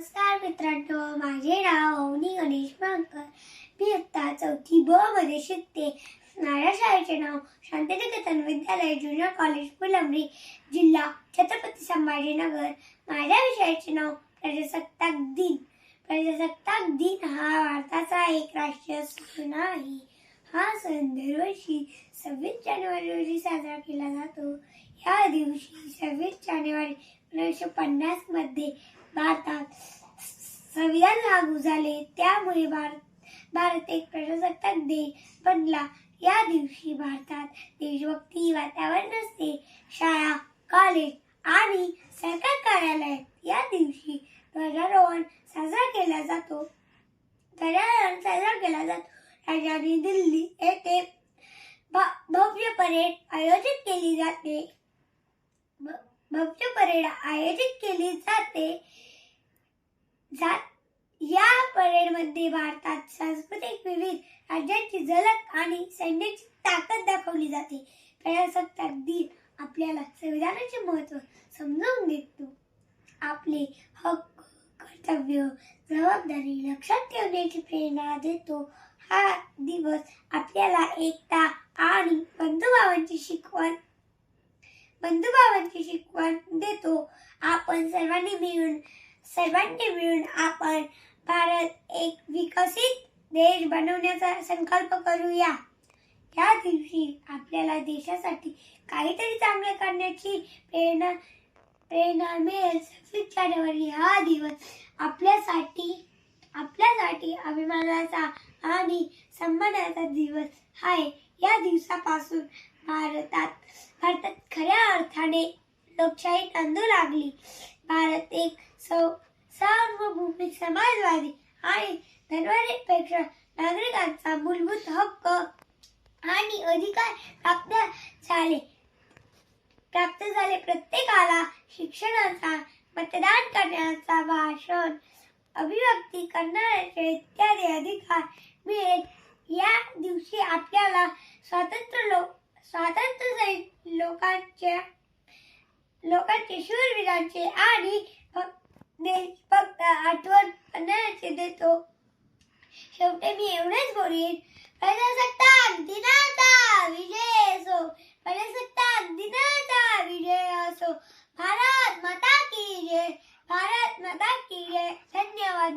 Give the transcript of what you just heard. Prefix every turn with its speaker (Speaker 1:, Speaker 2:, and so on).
Speaker 1: नमस्कार मित्रांनो माझे नाव अवनी गणेश मांकर मी आत्ता चौथी ब मध्ये शिकते. माझ्या शाळेचे नाव शांतिनिकेतन विद्यालय ज्युनियर कॉलेज फुलंबरी जिल्हा छत्रपती संभाजीनगर. माझ्या विषयाचे नाव प्रजासत्ताक दिन. प्रजासत्ताक दिन हा भारताचा एक राष्ट्रीय सण आहे. हा सण दरवर्षी सव्वीस जानेवारी रोजी साजरा केला जातो. या दिवशी सव्वीस जानेवारी एकोणीसशे पन्नासमध्ये भारतात संविधान लागू झाले. त्यामुळे भारत भारत एक प्रजासत्ताक देश बनला. या दिवशी भारतात देशभक्ती वातावरण असते. शाळा कॉलेज आणि सरकार कार्यालय या दिवशी ध्वजारोहण साजरा केला जातो. ध्वजारोहण साजरा केला जातो. राजधानी दिल्ली येथे भ- भव्य परेड आयोजित केली जाते. भ- भव्य परेड आयोजित केली जाते. या परेडमध्ये भारतात सांस्कृतिक विविध राज्यांची झलक आणि सैन्याची ताकद दाखवली जाते. प्रजासत्ताक दिन आपल्याला संविधानाचे महत्त्व समजावून देतो. आपले हक्क कर्तव्य जबाबदारी लक्षात ठेवण्याची प्रेरणा देतो. हा दिवस आपल्याला एकता आणि बंधुभावांची शिकवण बंधुभावांची शिकवण देतो. आपण सर्वांनी मिळून सर्वांनी मिळून आपण भारत एक विकसित देश बनवण्याचा संकल्प करूया. या दिवशी आपल्याला देशासाठी काहीतरी चांगले करण्याची प्रेरणा प्रेरणा मिळेल. सव्वीस जानेवारी हा दिवस आपल्यासाठी आपल्यासाठी अभिमानाचा आणि सन्मानाचा दिवस आहे. या दिवसापासून भारतात भारतात खऱ्या अर्थाने लोकशाही तांदूळ लागली. भारत एक सौ सार्वभौमिक समाजवादी आणि धनवारीपेक्षा नागरिकांचा मूलभूत हक्क आणि अधिकार प्राप्त झाले प्राप्त झाले प्रत्येकाला शिक्षणाचा मतदान करण्याचा भाषण अभिव्यक्ती करणाऱ्याचे इत्यादी अधिकार मिळेल या दिवशी आपल्याला स्वातंत्र्य लोक स्वातंत्र्य लोकांच्या लोकांचे शूरवीरांचे आणि देश फक्त आठवण करण्याचे देतो शेवटी मी एवढेच बोलीन प्रजासत्ताक दिनाचा विजय असो प्रजासत्ताक दिनाचा विजय असो भारत माता की जय भारत माता की जय धन्यवाद